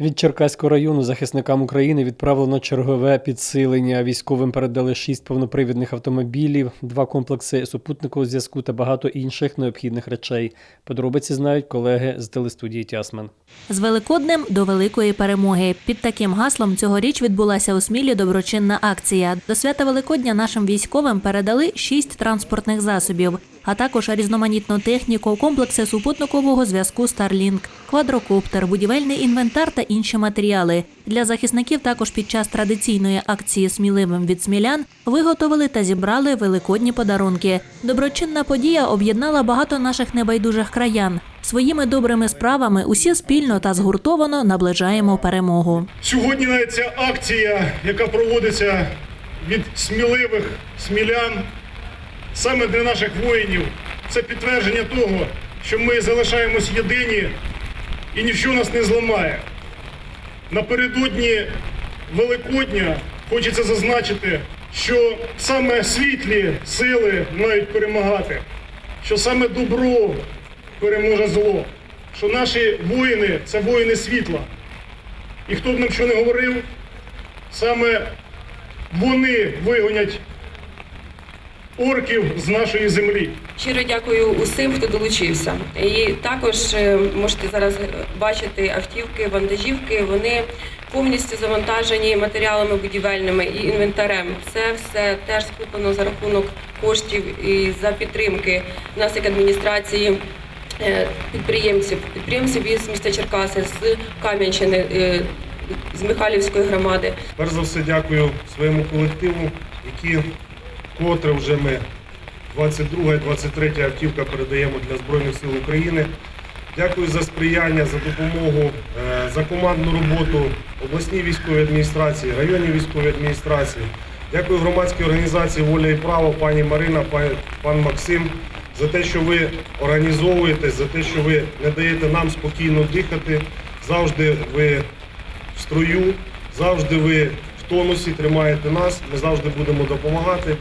Від Черкаського району захисникам України відправлено чергове підсилення. Військовим передали шість повнопривідних автомобілів, два комплекси супутникового зв'язку та багато інших необхідних речей. Подробиці знають колеги з телестудії Тясмен. З Великоднем до великої перемоги. Під таким гаслом цьогоріч відбулася у Смілі доброчинна акція. До свята Великодня нашим військовим передали шість транспортних засобів, а також різноманітну техніку, комплекси супутникового зв'язку Starlink, квадрокоптер, будівельний інвентар та інші матеріали. Для захисників також під час традиційної акції Сміливим від смілян виготовили та зібрали великодні подарунки. Доброчинна подія об'єднала багато наших небайдужих краян. Своїми добрими справами усі спільно та згуртовано наближаємо перемогу. Сьогодні навіть ця акція, яка проводиться від сміливих смілян, саме для наших воїнів, це підтвердження того, що ми залишаємось єдині і ніщо нас не зламає. Напередодні Великодня хочеться зазначити, що саме світлі сили мають перемагати, що саме добро переможе зло, що наші воїни це воїни світла. І хто б нам що не говорив, саме вони вигонять орків з нашої землі. Щиро дякую усім, хто долучився. І також е, можете зараз бачити автівки, вантажівки. Вони повністю завантажені матеріалами будівельними і інвентарем. Це все теж скуплено за рахунок коштів і за підтримки нас як адміністрації. е, Підприємців, підприємців із міста Черкаси, з Кам'янщини, е, з Михайлівської громади. Перш за все дякую своєму колективу, які котре вже ми 22 і 23 автівка передаємо для Збройних сил України. Дякую за сприяння, за допомогу, е, за командну роботу обласній військовій адміністрації, районній військовій адміністрації. Дякую громадській організації Воля і право, пані Марина, пан, Максим, за те, що ви організовуєте, за те, що ви не даєте нам спокійно дихати. Завжди ви в строю, завжди ви в тонусі тримаєте нас. Ми завжди будемо допомагати.